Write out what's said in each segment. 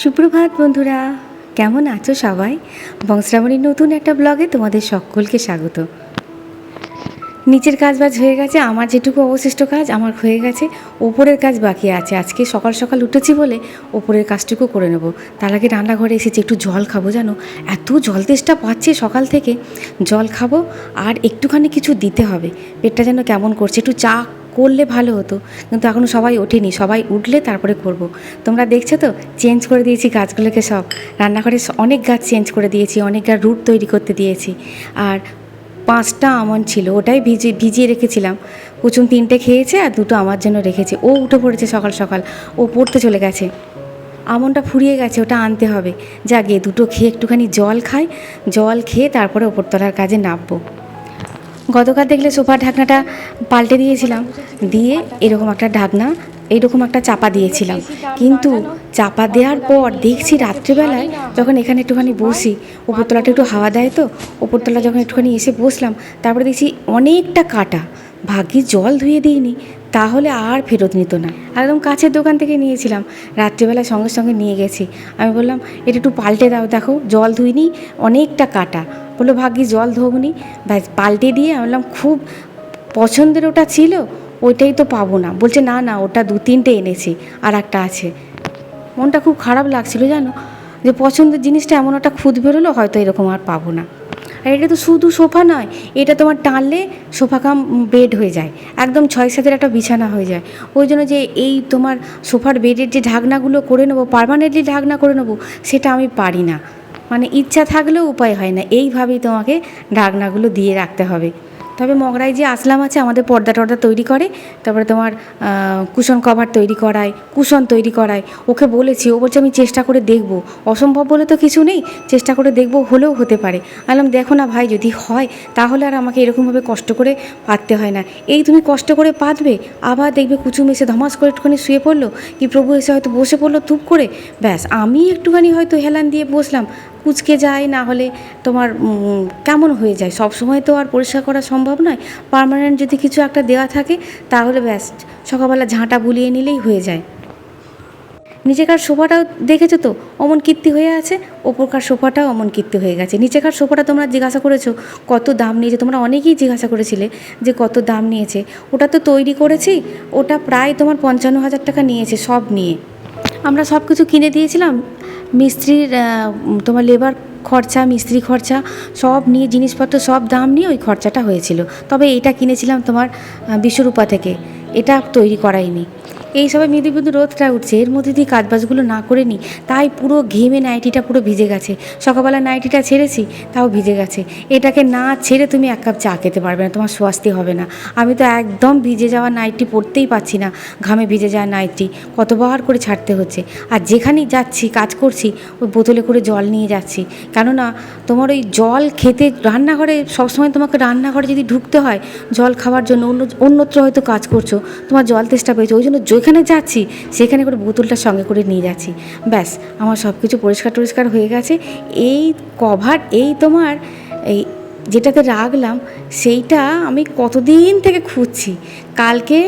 সুপ্রভাত বন্ধুরা, কেমন আছো সবাই? বংশ্রাবণীর নতুন একটা ব্লগে তোমাদের সকলকে স্বাগত। নিচের কাজ বাজ হয়ে গেছে, আমার যেটুকু অবশিষ্ট কাজ আমার হয়ে গেছে, ওপরের কাজ বাকি আছে। আজকে সকাল সকাল উঠেছি বলে ওপরের কাজটুকু করে নেব। তার আগে রান্নাঘরে এসেছি, একটু জল খাব জানো? এত জল তেষ্টা পাচ্ছে সকাল থেকে। জল খাব আর একটুখানি কিছু দিতে হবে। পেটটা যেন কেমন করছে, একটু চা করলে ভালো হতো। কিন্তু এখনও সবাই ওঠেনি। সবাই উঠলে তারপরে করব। তোমরা দেখছ তো? চেঞ্জ করে দিয়েছি গাছগুলোকে সব। রান্নাঘরে অনেক গাছ চেঞ্জ করে দিয়েছি, অনেক গাছ রুট তৈরি করতে দিয়েছি। আর পাঁচটা আমন ছিল, ওটাই ভিজিয়ে ভিজিয়ে রেখেছিলাম। কুচুম তিনটে খেয়েছে আর দুটো আমার জন্য রেখেছে। ও উঠে পড়েছে সকাল সকাল। ও পড়তে চলে গেছে। আমনটা ফুরিয়ে গেছে, ওটা আনতে হবে। যা গিয়ে দুটো খেয়ে একটুখানি জল খাই। জল খেয়ে তারপরে ওপরতলার কাজে নামবো। গতকাল দেখলে সোফার ঢাকনাটা পাল্টে দিয়েছিলাম। দিয়ে এরকম একটা ঢাকনা এইরকম একটা চাপা দিয়েছিলাম। কিন্তু চাপা দেওয়ার পর দেখছি রাত্রিবেলায় যখন এখানে একটুখানি বসি ওপরতলাটা একটু হাওয়া দেয় তো ওপরতলা যখন একটুখানি এসে বসলাম, তারপরে দেখছি অনেকটা কাটা। ভাগ্যি জল ধুয়ে দিইনি তাহলে আর ফেরত নিত না। একদম কাছের দোকান থেকে নিয়েছিলাম। রাত্রিবেলায় সঙ্গে সঙ্গে নিয়ে গেছি। আমি বললাম, এটা একটু পাল্টে দাও, দেখো, জল ধুইনি, অনেকটা কাটা। বলল ভাগ্যি জল ধোবনি। ব্যাস, পাল্টে দিয়ে আমি বললাম, খুব পছন্দের ওটা ছিল, ওইটাই তো পাবো না। বলছে, না না, ওটা দু তিনটে এনেছি, আর একটা আছে। মনটা খুব খারাপ লাগছিল, জানো? যে পছন্দের জিনিসটা এমন একটা খুদ বেরোলো, হয়তো এরকম আর পাবো না। আর এটা তো শুধু সোফা নয়, এটা তোমার টানলে সোফা কাম বেড হয়ে যায়, একদম ছয় সাতের একটা বিছানা হয়ে যায়। ওই জন্য যে এই তোমার সোফার বেডের যে ঢাকনাগুলো করে নেব পারমানেন্টলি ঢাকনা করে নেব, সেটা আমি পারি না। মানে ইচ্ছা থাকলেও উপায় হয় না, এইভাবেই তোমাকে ঢাকনাগুলো দিয়ে রাখতে হবে। তবে মগরাই যে আসলাম আছে, আমাদের পর্দা টর্দা তৈরি করে, তারপরে তোমার কুশন কভার তৈরি করায়, কুশন তৈরি করায়। ওকে বলেছি, ও বলছে, আমি চেষ্টা করে দেখব। অসম্ভব বলে তো কিছু নেই, চেষ্টা করে দেখব, হলেও হতে পারে। আলাম দেখো না ভাই, যদি হয়, তাহলে আর আমাকে এরকমভাবে কষ্ট করে পাততে হয় না। এই তুমি কষ্ট করে পাতবে, আবার দেখবে কুচুম এসে ধমাস করে একটুখানি শুয়ে পড়ল, কি প্রভু এসে হয়তো বসে পড়ল তুপ করে। ব্যাস আমি একটুখানি হয়তো হেলান দিয়ে বসলাম। কুচকে যায়, না হলে তোমার কেমন হয়ে যায়? সব সময় তো আর পরিষ্কার করা সম্ভব নয়। পার্মানেন্ট যদি কিছু একটা দেওয়া থাকে, তাহলে ব্যাস, সকালবেলা ঝাঁটা বুলিয়ে নিলেই হয়ে যায়। নিচেকার সোফাটাও দেখেছ তো? অমন কীর্তি হয়ে আছে, ওপরকার সোফাটাও অমন কীর্তি হয়ে গেছে। নিচেকার সোফাটা তোমরা জিজ্ঞাসা করেছ, কত দাম নিয়েছে? তোমরা অনেকেই জিজ্ঞাসা করেছিলে যে কত দাম নিয়েছে। ওটা তো তৈরি করেছি, ওটা প্রায় তোমার পঞ্চান্ন হাজার টাকা নিয়েছে সব নিয়ে। আমরা সব কিছু কিনে দিয়েছিলাম মিস্ত্রির তোমার লেবার খরচা, মিস্ত্রি খরচা, সব নিয়ে জিনিসপত্র, সব দাম নিয়ে ওই খরচাটা হয়েছিল। তবে এটা কিনেছিলাম তোমার বিশ্বরূপা থেকে। এটা তৈরি করাইনি। এই সবে মৃদু মৃদু রোদটা উঠছে। এর মধ্যে দিয়ে কাজবাজগুলো না করে নিই তাই পুরো ঘেমে নাইটিটা পুরো ভিজে গেছে। সকালবেলা নাইটিটা ছেড়েছি, তাও ভিজে গেছে। এটাকে না ছেড়ে তুমি এক কাপ চা খেতে পারবে না, তোমার স্বস্তি হবে না। আমি তো একদম ভিজে যাওয়া নাইটি পরতেই পারছি না, ঘামে ভিজে যাওয়া নাইটি। কতবার করে ছাড়তে হচ্ছে। আর যেখানেই যাচ্ছি, কাজ করছি, ওই বোতলে করে জল নিয়ে যাচ্ছি। কেননা তোমার ওই জল খেতে রান্নাঘরে সবসময় তোমাকে রান্নাঘরে যদি ঢুকতে হয়, জল খাওয়ার জন্য অন্য, অন্যত্র হয়তো কাজ করছ, তোমার জল তেষ্টা পেয়েছে। ওই জন্য যেখানে যাচ্ছি, সেখানে করে বোতলটা সঙ্গে করে নিয়ে যাচ্ছি। ব্যাস, আমার সব কিছু পরিষ্কার টরিষ্কার হয়ে গেছে। এই কভার এই তোমার এই যেটাতে রাখলাম, সেইটা আমি কতদিন থেকে খুঁজছি। কালকে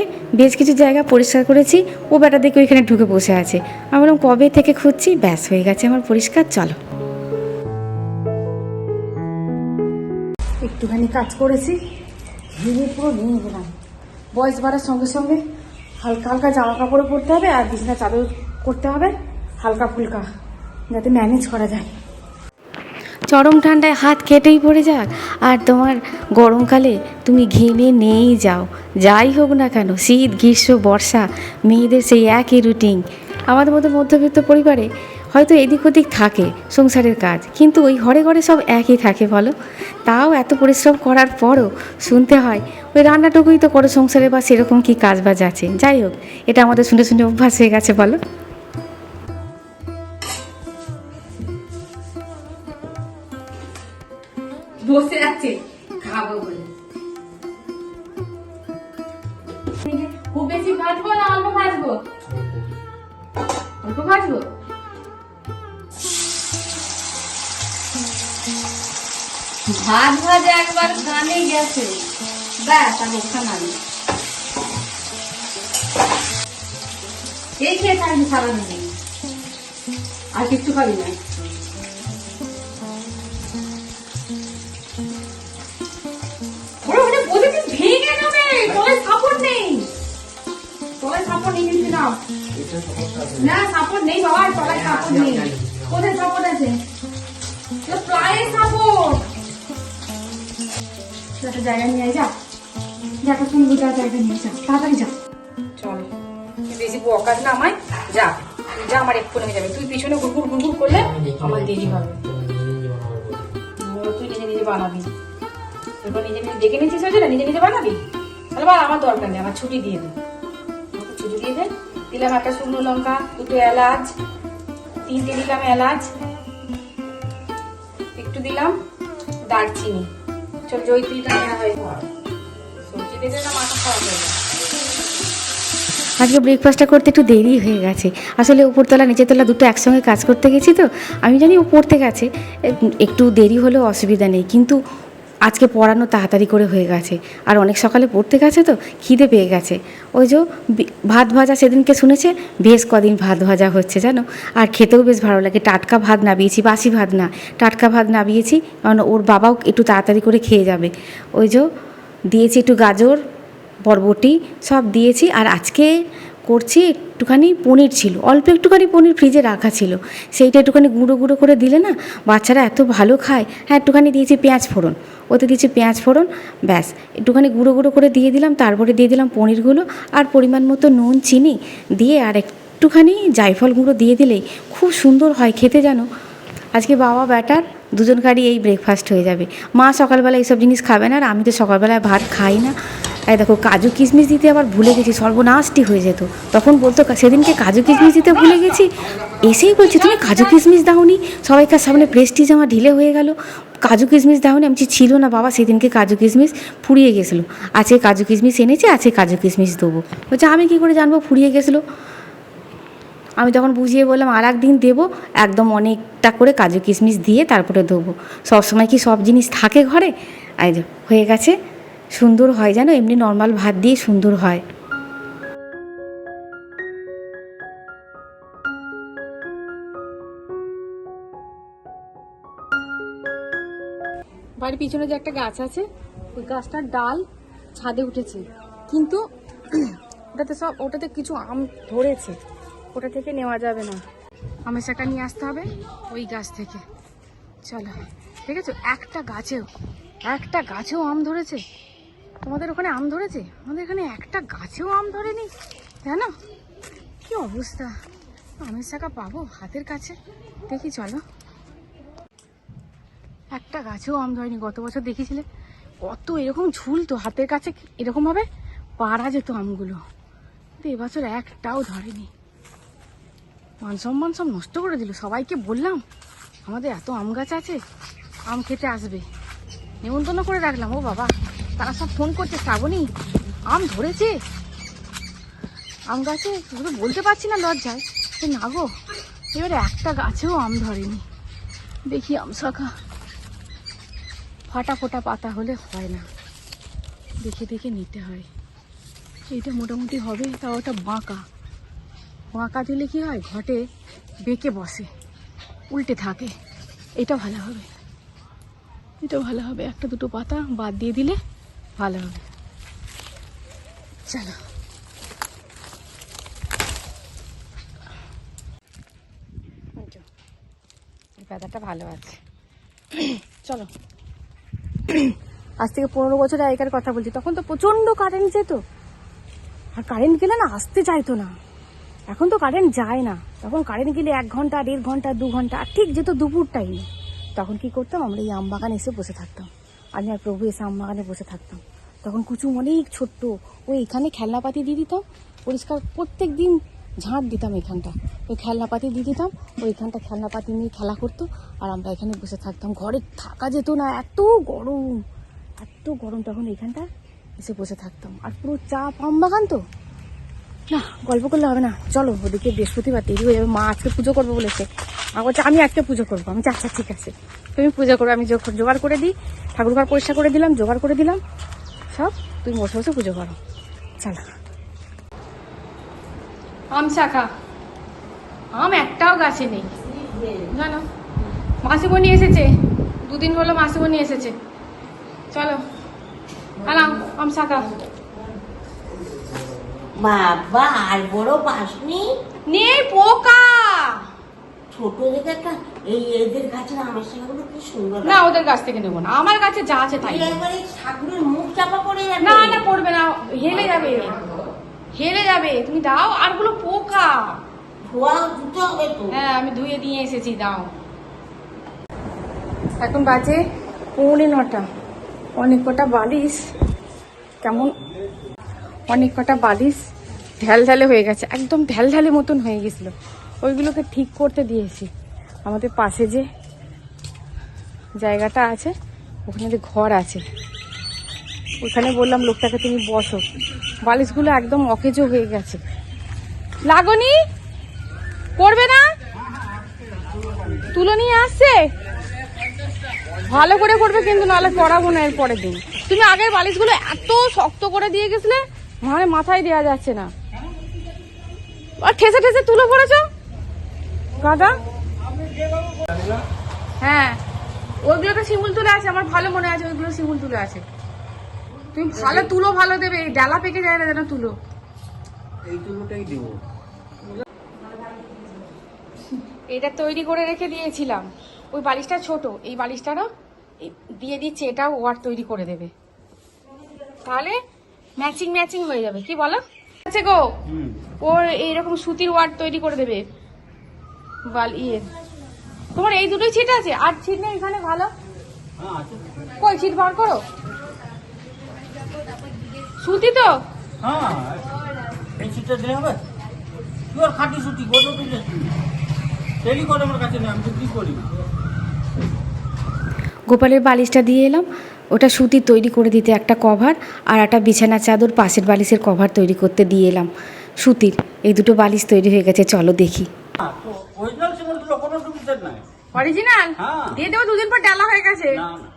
বেশ কিছু জায়গা পরিষ্কার করেছি, ও বেটা দেখে ওইখানে ঢুকে বসে আছে। আমি বললাম, কবে থেকে খুঁজছি? ব্যাস, হয়ে গেছে আমার পরিষ্কার, চলো। একটুখানি কাজ করেছি পুরো ভেঙে গেলাম। বয়স বাড়ার সঙ্গে সঙ্গে হালকা হালকা জামা কাপড়ও পরতে হবে আর বিছানা চাদর করতে হবে, হালকা ফুলকা, যাতে ম্যানেজ করা যায়। চরম ঠান্ডায় হাত কেটেই পড়ে যাক, আর তোমার গরমকালে তুমি ঘেমে নেই যাও। যাই হোক না কেন, শীত, গ্রীষ্ম, বর্ষা, মেয়েদের সেই একই রুটিন আমাদের মতো মধ্যবিত্ত পরিবারে হয়তো এদিক ওদিক থাকে সংসারের কাজ, কিন্তু ওই ঘরে ঘরে সব একই থাকে বলো? তাও এত পরিশ্রম করার পরও শুনতে হয়, ওই রান্নাটুকুই তো করো সংসারে বা সেরকম কি কাজ বাজ আছে। যাই হোক, এটা আমাদের শুনে শুনে অভ্যাস হয়ে গেছে, বলো? বসে আছে, খাব বলে। খুব বেশি ভাজবো না অল্প ভাজবো? অল্প ভাজবো? ভাত ভাজা একবার কানে গেছে। ব্যাস আমি খানালি এই খেয়ে থাকবি সারাদিন? আর কিচ্ছু খাবি না? না সাপোর্ট নেই বাবা তলায় সাপোর্ট নেই। কোথায় সাপোর্ট আছে? প্লায়ের সাপোর্ট। একটা জায়গা নিয়ে যা। যা একটা সুন্দর জায়গা নিয়ে যা। তাড়াতাড়ি যা। চল। বেশি বকাস না আমায়। যা তুই যা আমার এক্ষুনি হয়ে যাবে। তুই পিছনে গুড়গুড় গুড়গুড় করলে আমার দেরি হবে। তুই নিজে নিজে বানাবি। এরপর নিজে নিজে দেখে নিচ্ছিস হয়েছে না? নিজে নিজে বানাবি? তাহলে বল আমার দরকার নেই আমার ছুটি দিয়ে দে। ছুটি দিয়ে দে। দিলাম একটা শুকনো লঙ্কা দুটো এলাচ তিনটে দিলাম এলাচ। একটু দিলাম দারচিনি। নেওয়া হয়ে আজকে ব্রেকফাস্টটা করতে একটু দেরি হয়ে গেছে। আসলে উপরতলা নিচেতলা দুটো একসঙ্গে কাজ করতে গেছি তো। আমি জানি উপর থেকে আছে। একটু দেরি হলেও অসুবিধা নেই। কিন্তু আজকে পড়ানো তাড়াতাড়ি করে হয়ে গেছে। আর অনেক সকালে পড়তে গেছে তো, খিদে পেয়ে গেছে। ওই যে ভাত ভাজা সেদিনকে শুনেছে? বেশ কদিন ভাত ভাজা হচ্ছে জানো? আর খেতেও বেশ ভালো লাগে। টাটকা ভাত নাবিয়েছি বাসি ভাত না, টাটকা ভাত নাবিয়েছি কারণ ওর বাবাও একটু তাড়াতাড়ি করে খেয়ে যাবে। ওই যে দিয়েছি একটু গাজর, বরবটি, সব দিয়েছি। আর আজকে করছি, একটুখানি পনির ছিল। অল্প একটুখানি পনির ফ্রিজে রাখা ছিল। সেইটা একটুখানি গুঁড়ো গুঁড়ো করে দিলে না, বাচ্চারা এত ভালো খায়। হ্যাঁ একটুখানি দিয়েছি পেঁয়াজ ফোড়ন। ওতে দিয়েছি পেঁয়াজ ফোড়ন, ব্যাস। একটুখানি গুঁড়ো গুঁড়ো করে দিয়ে দিলাম, তারপরে দিয়ে দিলাম পনিরগুলো। আর পরিমাণ মতো নুন, চিনি দিয়ে আর একটুখানি জায়ফল গুঁড়ো দিয়ে দিলেই খুব সুন্দর হয় খেতে জানো। আজকে বাবা ব্যাটার, দুজনকারই এই ব্রেকফাস্ট হয়ে যাবে। মা সকালবেলা এইসব জিনিস খাবে না আর আমি তো সকালবেলায় ভাত খাই না। এই দেখো, কাজু কিশমিশ দিতে আবার ভুলে গেছি, সর্বনাশটি হয়ে যেত। তখন বলতো, সেদিনকে কাজু কিশমিশ দিতে ভুলে গেছি? এসেই বলছি, তুমি কাজু কিশমিশ দাওনি? সবাইকার সামনে প্রেস্টিজ আমার ঢিলে হয়ে গেল। কাজু কিশমিশ দাওনি, আমি ছিল না বাবা, সেদিনকে কাজু কিশমিশ ফুরিয়ে গেছিল। আছে কাজু কিশমিশ এনেছে, আজকে কাজু কিশমিশ দেবো। বলছে, আমি কী করে জানব, ফুরিয়ে গেছিল? আমি তখন বুঝিয়ে বললাম, আর একদিন দেবো, একদম অনেকটা করে কাজু কিশমিশ দিয়ে তারপরে দেবো। সবসময় কি সব জিনিস থাকে ঘরে? যে হয়ে গেছে। সুন্দর হয় জানো এমনি নর্মাল ভাত দিয়ে সুন্দর হয়। বাড়ির পিছনে যে একটা গাছ আছে, ওই গাছটার ডাল ছাদে উঠেছে। কিন্তু ওটাতে সব, ওটাতে কিছু আম ধরেছে। ওটা থেকে নেওয়া যাবে না। আমের শাকা নিয়ে আসতে হবে ওই গাছ থেকে। চলো, ঠিক আছে? একটা গাছেও একটা গাছেও আম ধরেছে? তোমাদের ওখানে আম ধরেছে? আমাদের এখানে একটা গাছেও আম ধরেনি, জানো? কি অবস্থা? আমের শাখা পাবো হাতের কাছে? দেখি চলো। একটা গাছেও আম ধরেনি, গত বছর দেখেছিলে কত এরকম ঝুলতো হাতের কাছে এরকমভাবে পারা যেত আমগুলো। কিন্তু এবছর একটাও ধরেনি। মান সম্মান সব নষ্ট করে দিল, সবাইকে বললাম, আমাদের এত আম গাছ আছে, আম খেতে আসবে। নেমন্তন্ন করে রাখলাম, ও বাবা। তারা সব ফোন করছে, শ্রাবণী। আম ধরেছে। আম গাছে শুধু বলতে পারছি না লজ্জায়। যে না গো, এবারে একটা গাছেও আম ধরেনি। দেখি আম শাখা। ফাটা ফোটা পাতা হলে হয় না। দেখে দেখে নিতে হয়। এইটা মোটামুটি হবে, তাও ওটা বাঁকা। বাঁকা দিলে কি হয়? ঘটে, বেঁকে বসে, উল্টে থাকে। এটা ভালো হবে। এটা ভালো হবে, একটা দুটো পাতা বাদ দিয়ে দিলে ভালো হবে। চলো। যে, ভালো আছে। চলো। আজ থেকে পনেরো বছর আগেকার কথা বলছি তখন তো প্রচণ্ড কারেন্ট যেত। আর কারেন্ট গেলে না আসতে চাইতো না। এখন তো কারেন্ট যায় না। তখন কারেন্ট গেলে এক ঘণ্টা দেড় ঘণ্টা দু ঘণ্টা আর ঠিক যেত দুপুর টাইমে তখন কি করতাম আমরা এই আম বাগানে এসে বসে থাকতাম। আমি আর প্রভু এসে আম বাগানে বসে থাকতাম। তখন কুচুম অনেক ছোট্ট। ওই এখানে খেলনাপাতি দিয়ে দিতাম পরিষ্কার প্রত্যেক দিন ঝাঁট দিতাম এখানটা। ওই খেলনাপাতি দিয়ে দিতাম। ওইখানটা খেলনাপাতি নিয়ে খেলা করতো। আর আমরা এখানে বসে থাকতাম। ঘরে থাকা যেত না। এত গরম। এত গরম। তখন এইখানটা এসে বসে থাকতাম। আর পুরো চাপ আম বাগান তো। না, গল্প করলে হবে না। চলো, ওদিকে বৃহস্পতিবার দেরি হয়ে যাবে। মা আজকে পুজো করব বলেছে। মা বলছে আমি একটা পুজো করব। আমি আচ্ছা ঠিক আছে। তুমি পুজো করো আমি জোগাড় করে দিই ঠাকুর ঘর পরিষ্কার করে দিলাম জোগাড় করে দিলাম সব তুমি বসে বসে পুজো করো। চলো। আম শাখা। আম একটাও গাছে নেই। জানো? মাসিমণি এসেছে। দুদিন হলো মাসিমণি এসেছে। চলো। আলাম আম শাখা। বাবা আর বড় পাসনি নেই পোকা! ছোট দেখে একটা এই এদের গাছের আমের শাকগুলো কি সুন্দর না ওদের কাছ থেকে নেব না। আমার কাছে যা আছে তাই। একবারে শাকগুলোর মুখ চাপা পড়ে যাবে। না না পড়বে না। হেলে যাবে। হেলে যাবে। তুমি দাও পোকা। ধোয়া দিতে হবে তো। হ্যাঁ আমি ধুয়ে দিয়ে এসেছি দাও। এখন বাজে পৌনে নটা। অনেক কটা বালিশ। কেমন? অনেক কটা বালিশ ঢ্যাল ঢ্যালে হয়ে গেছে। একদম ঢ্যাল ঢ্যালে মতন হয়ে গেছিল। ওইগুলোকে ঠিক করতে দিয়েছি। আমাদের পাশে যে জায়গাটা আছে, ওখানে যে ঘর আছে, ওখানে বললাম, লোকটাকে তুমি বসো। বালিশগুলো একদম অকেজো হয়ে গেছে। লাগনি, করবে না? তুলো নিয়ে আসছে? ভালো করে করবে কিন্তু নাহলে পড়াবো না এর পরের দিন। তুমি আগের বালিশগুলো এত শক্ত করে দিয়ে গেছিলে মানে মাথায় দেওয়া যাচ্ছে না। আর ঠেসে ঠেসে তুলো পড়েছ? গাদা হ্যাঁ। ওইগুলোতে শিমুল তুলে আছে আমার ভালো মনে আছে ওইগুলো শিমুল তুলে আছে। তুমি ভালো তুলো ভালো দেবে এই ডালা পেকে যায় না যেন তুলো। এই তুলোটাই দেবো। এটা তৈরি করে রেখে দিয়েছিলাম। ওই বালিশটা ছোট এই বালিশটারও দিয়ে দিচ্ছে এটাও ওয়ার তৈরি করে দেবে। তাহলে ম্যাচিং ম্যাচিং হয়ে যাবে কি বলো? আছে গো ওর এইরকম সুতির ওয়ার তৈরি করে দেবে। বাল ইয়ে। তোমার এই দুটোই ছিট আছে? আর ছিট নেই এখানে ভালো? হ্যাঁ কই ছিট বার করো? সুতি তো? হ্যাঁ এই সিটটা দিলে হবে? পিওর খাঁটি সুতি? গোল তুলে টেলি করে আমার কাছে নেই আমি বিক্রি করি? গোপালের বালিশটা দিয়ে এলাম। ওটা সুতির তৈরি করে দিতে একটা কভার আর একটা বিছানা চাদর পাশের বালিশের কভার তৈরি করতে দিয়ে এলাম। সুতির এই দুটো বালিশ তৈরি হয়ে গেছে চলো দেখি। অরিজিনাল সিমেন্ট তুলো কোনো সুবিধা নাই। অরিজিনাল হ্যাঁ। দিয়ে দেবো দুদিন পর ডালা হয়ে গেছে। না না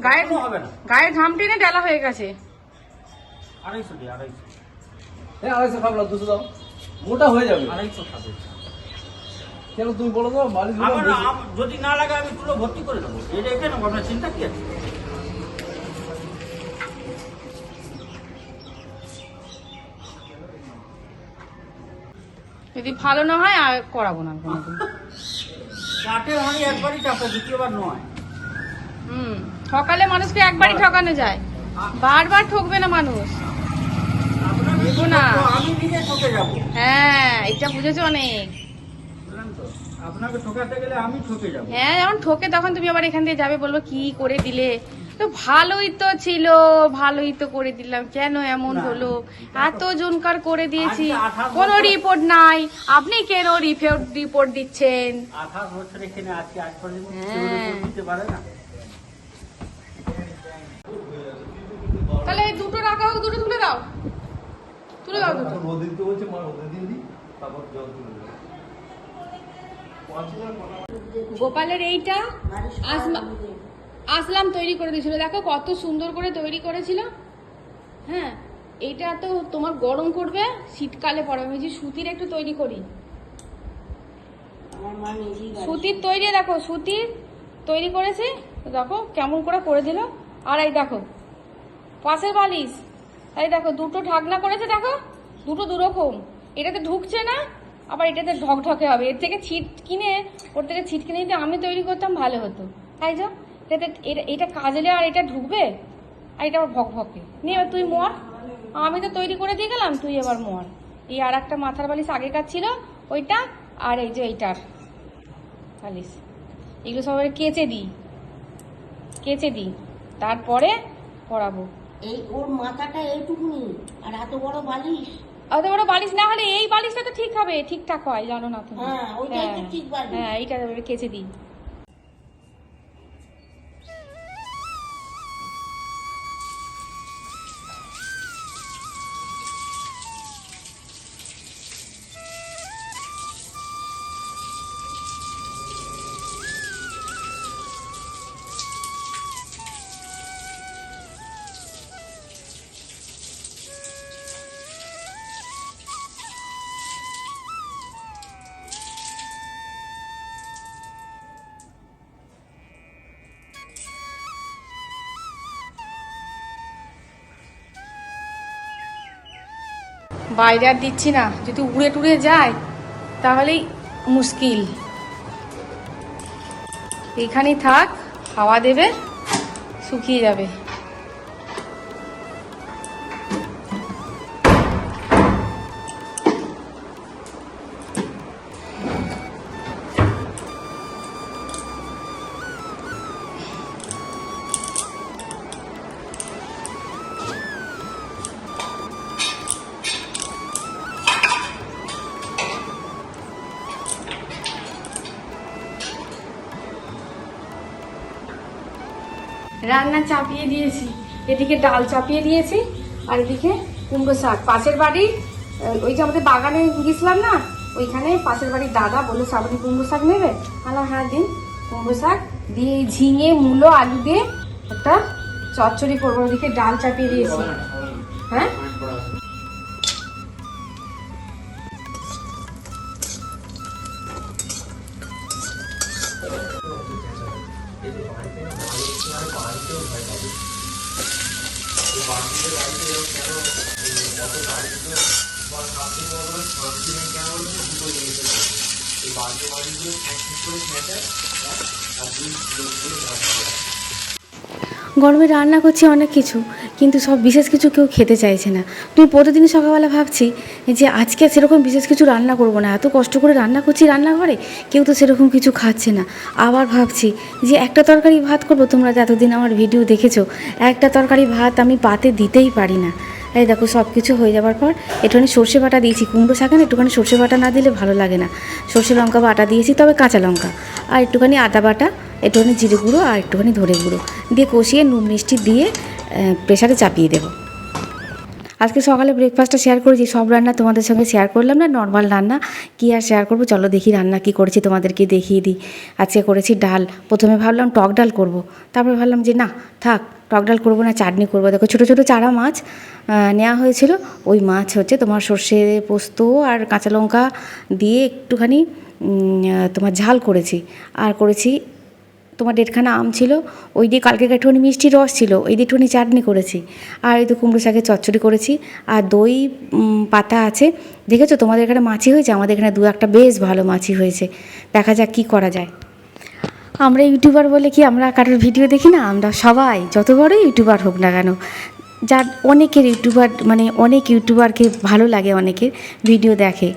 গায়ে হবে না। গায়ে ঘাম টেনে ডালা হয়ে গেছে। আড়াইশো দিই আড়াইশো। এই আড়াইশো খাব দুশো দাও। মোটা হয়ে যাবে। আড়াইশো খাবে। কেন তুমি বলো তো আম- যদি না লাগে আমি তুলো ভর্তি করে দেবো এটা আপনার চিন্তা কি আছে? যদি ভালো না হয় আর করাবো না কোনোদিন। চাটের হাঁড়ি একবারই চাপে দ্বিতীয়বার নয়। হুম ঠকালে মানুষকে একবারই ঠকানো যায়। বারবার ঠকবে না মানুষ। না। আমি নিজে ঠকে যাব। হ্যাঁ এটা বুঝেছ অনেক। আপনাকে ঠকাতে গেলে আমি ঠকে যাব। হ্যাঁ যখন ঠকে তখন তুমি আবার এখান থেকে যাবে বলব কি করে দিলে? তো ভালোই তো ছিল ভালোই তো করে দিলাম। কেন এমন হলো? এত জনকার করে দিয়েছি। কোনো রিপোর্ট নাই। আপনি কেন রিপোর্ট রিপোর্ট দিচ্ছেন? হ্যাঁ। তাহলে দুটো রাখা হোক দুটো তুলে দাও। তুলে দাও দুটো। রোদে দিতে বলছে মা রোদে দিয়ে দিই তারপর জল তুলে দেবো। গোপালের এইটা আসমা- আসলাম তৈরি করে দিয়েছিল। দেখো কত সুন্দর করে তৈরি করেছিল। হ্যাঁ এটা তো তোমার গরম করবে শীতকালে পরে আমি সুতির একটু তৈরি করি। সুতির তৈরি দেখো সুতির তৈরি করেছি। দেখো কেমন করে করে দিল। আর এই দেখো পাশের বালিশ। তাই দেখো দুটো ঢাকনা করেছে দেখো দুটো দুরকম। এটাতে ঢুকছে না আবার এটাতে ঢকঢকে হবে। এর থেকে ছিট কিনে ওর থেকে ছিট কিনে যদি আমি তৈরি করতাম ভালো হতো। তাই যা এটাতে এটা- কাজলে আর এটা ঢুকবে? আর এটা আবার ভক ভকে। নিয়ে এবার তুই মর। আমি তো তৈরি করে দিয়ে গেলাম তুই এবার মর। এই আর একটা মাথার বালিশ আগেকার ছিল ওইটা আর এই যে এইটার বালিশ। এগুলো সবাই কেচে দিই। কেচে দিই। তারপরে পরাবো এই ওর মাথাটা এইটুকুনি আর এত বড় বালিশ? অত বড় বালিশ না হলে এই বালিশটা তো ঠিক হবে ঠিকঠাক হয় জানো না তুমি। হ্যাঁ, হ্যাঁ। হ্যাঁ এইটা কেচে দিই। বাইরে আর দিচ্ছি না। যদি উড়ে টুড়ে যায়, তাহলেই মুশকিল। এইখানেই থাক, হাওয়া দেবে, শুকিয়ে যাবে। রান্না চাপিয়ে দিয়েছি। এদিকে ডাল চাপিয়ে দিয়েছি আর এদিকে কুমড়ো শাক। পাশের বাড়ি ওই যে আমাদের বাগানে গেছিলাম না, ওইখানে পাশের বাড়ির দাদা বলল, শ্রাবণী কুমড়ো শাক নেবে? তাহলে হ্যাঁ দিন। কুমড়ো শাক দিয়ে ঝিঙে, মূলো, আলু দিয়ে একটা চচ্চড়ি করব। ওদিকে ডাল চাপিয়ে দিয়েছি। হ্যাঁ? গরমে রান্না করছি অনেক কিছু, কিন্তু সব বিশেষ কিছু কেউ খেতে চাইছে না। তুমি প্রতিদিন সকালবেলা ভাবছি যে আজকে সেরকম বিশেষ কিছু রান্না করব না। এত কষ্ট করে রান্না করছি রান্নাঘরে, কেউ তো সেরকম কিছু খাচ্ছে না। আবার ভাবছি যে একটা তরকারি ভাত করব, তোমরা তো এতদিন আমার ভিডিও দেখেছ, একটা তরকারি ভাত আমি পাতে দিতেই পারি না। এই দেখো সব কিছু হয়ে যাওয়ার পর একটুখানি সর্ষে বাটা দিয়েছি, কুমড়ো শাকে না, একটুখানি সর্ষে বাটা না দিলে ভালো লাগে না। সর্ষে লঙ্কা বাটা দিয়েছি, তবে কাঁচা লঙ্কা। আর একটুখানি আদা বাটা, একটুখানি জিরে গুঁড়ো আর একটুখানি ধরে গুঁড়ো। দিয়ে কষিয়ে নুন মিষ্টি দিয়ে প্রেশারে চাপিয়ে দেবো। আজকে সকালে ব্রেকফাস্টটা শেয়ার করেছি, সব রান্না তোমাদের সঙ্গে শেয়ার করলাম না নর্মাল রান্না। কি আর শেয়ার করব? চলো দেখি রান্না কি করেছি, তোমাদেরকে দেখিয়ে দিই। আজকে করেছি ডাল। প্রথমে ভাবলাম টক ডাল করব। তারপরে ভাবলাম যে না, থাক, টক ডাল করব না, চাটনি করব। দেখো, ছোটো ছোটো চারা মাছ নেওয়া হয়েছিল। ওই মাছ হচ্ছে তোমার সর্ষে পোস্ত আর কাঁচা লঙ্কা দিয়ে একটুখানি তোমার ঝাল করেছি। আর করেছি তোমার দেড়খানা আম ছিল, ওই দিয়ে কালকে একটুখানি মিষ্টি রস ছিল, ওই দিয়ে একটুখানি চাটনি করেছি। আর এই তো কুমড়ো শাকের চচ্চড়ি করেছি, আর দই পাতা আছে। দেখেছ? তোমাদের এখানে মাছি হয়েছে? আমাদের এখানে দু একটা বেশ ভালো মাছি হয়েছে। দেখা যাক কী করা যায়। আমরা ইউটিউবার বলে কি আমরা কারোর ভিডিও দেখি না? আমরা সবাই, যত বড় ইউটিউবার হোক না কেন যার অনেকের ইউটিউবার মানে অনেক ইউটিউবারকে ভালো লাগে, অনেকের ভিডিও দেখে।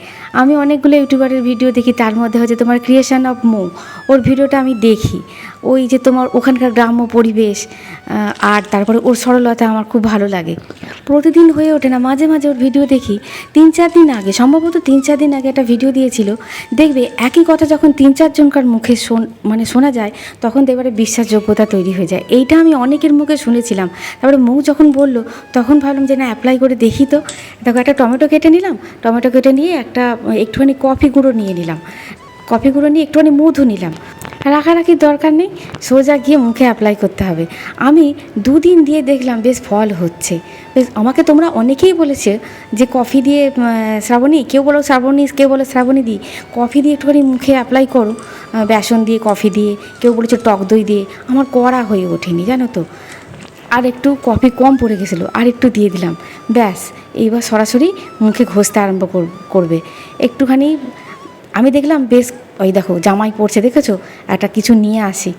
আমি অনেকগুলো ইউটিউবারের ভিডিও দেখি, তার মধ্যে হচ্ছে তোমার ক্রিয়েশন অফ মো ওর ভিডিওটা আমি দেখি। ওই যে তোমার ওখানকার গ্রাম্য পরিবেশ আর তারপরে ওর সরলতা আমার খুব ভালো লাগে। প্রতিদিন হয়ে ওঠে না, মাঝে মাঝে ওর ভিডিও দেখি। তিন চার দিন আগে, সম্ভবত তিন চার দিন আগে একটা ভিডিও দিয়েছিল। দেখবে একই কথা যখন তিন চারজনকার মুখে শোন মানে শোনা যায়, তখন দেখবে বিশ্বাসযোগ্যতা তৈরি হয়ে যায়। এইটা আমি অনেকের মুখে শুনেছিলাম। তারপরে মুখ যখন বলল তখন ভাবলাম যে না অ্যাপ্লাই করে দেখি তো। দেখো, একটা টমেটো কেটে নিলাম। টমেটো কেটে নিয়ে একটা, একটুখানি কফি গুঁড়ো নিয়ে নিলাম। কফি গুঁড়ো নিয়ে একটুখানি মধু নিলাম। রাখারাখির দরকার নেই, সোজা গিয়ে মুখে অ্যাপ্লাই করতে হবে। আমি দুদিন দিয়ে দেখলাম, বেশ ফল হচ্ছে। বেশ, আমাকে তোমরা অনেকেই বলেছে যে কফি দিয়ে শ্রাবণী, কেউ বলো শ্রাবণী, কেউ বলো শ্রাবণী দি কফি দিয়ে একটুখানি মুখে অ্যাপ্লাই করো। বেসন দিয়ে কফি দিয়ে, কেউ বলেছে টক দই দিয়ে। আমার করা হয়ে ওঠেনি, জানো তো। আর একটু কফি কম পড়ে গেছিল, আর একটু দিয়ে দিলাম। ব্যাস, এইবার সরাসরি মুখে ঘষতে আরম্ভ কর- করবে। একটুখানি আমি দেখলাম বেশ, ওই দেখো, জামাই পড়ছে দেখেছ? একটা কিছু নিয়ে আসি।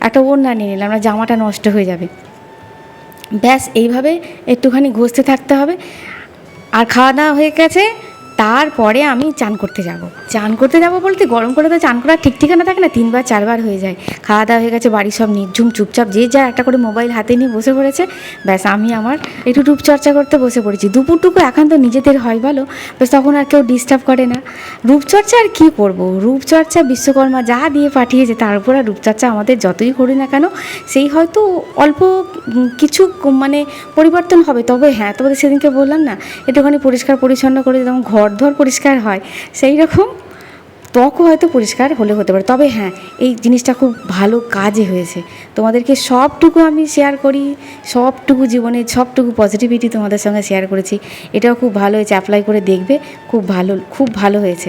একটা ওড়না নিয়ে নিলাম, না, জামাটা নষ্ট হয়ে যাবে। ব্যাস, এইভাবে একটুখানি ঘষতে থাকতে হবে। আর খাওয়া দাওয়া হয়ে গেছে তারপরে আমি চান করতে যাব। চান করতে যাব বলতে গরম করে তো চান করার ঠিক ঠিকানা থাকে না, তিনবার চারবার হয়ে যায়। খাওয়া দাওয়া হয়ে গেছে বাড়ির সব নির্ঝুম চুপচাপ, যে যা একটা করে মোবাইল হাতে নিয়ে বসে পড়েছে, ব্যাস আমি আমার একটু রূপচর্চা করতে বসে পড়েছি। দুপুরটুকু এখন তো নিজেদের হয় ভালো ব্যাস তখন আর কেউ ডিস্টার্ব করে না। রূপচর্চা আর কী করব? রূপচর্চা, বিশ্বকর্মা যা দিয়ে পাঠিয়েছে, তার উপর আর রূপচর্চা আমাদের যতই করি না কেন, সেই হয়তো অল্প কিছু মানে পরিবর্তন হবে। তবে হ্যাঁ তোমাদের সেদিনকে বললাম না, একটুখানি পরিষ্কার পরিচ্ছন্ন করে যেমন ঘর ধর পরিষ্কার হয়, সেই রকম ত্বকও হয়তো পরিষ্কার হলে হতে পারে। তবে হ্যাঁ এই জিনিসটা খুব ভালো কাজে হয়েছে। তোমাদেরকে সবটুকু আমি শেয়ার করি, সবটুকু জীবনে, সবটুকু পজিটিভিটি তোমাদের সঙ্গে শেয়ার করেছি। এটাও খুব ভালো হয়েছে অ্যাপ্লাই করে দেখবে, খুব ভালো খুব ভালো হয়েছে।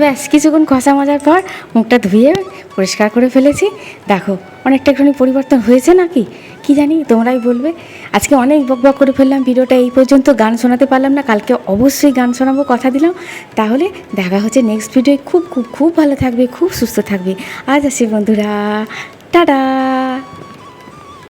ব্যাস, কিছুক্ষণ কষা মজার পর মুখটা ধুয়ে পরিষ্কার করে ফেলেছি। দেখো, অনেকটা একটুখানি পরিবর্তন হয়েছে নাকি? কি জানি, তোমরাই বলবে। আজকে অনেক বক বক করে ফেললাম ভিডিওটা, এই পর্যন্ত গান শোনাতে পারলাম না, কালকে অবশ্যই গান শোনাবো, কথা দিলাম। তাহলে দেখা হচ্ছে নেক্সট ভিডিওয় খুব খুব খুব ভালো থাকবে, খুব সুস্থ থাকবে। আজ আসি বন্ধুরা, টাটা!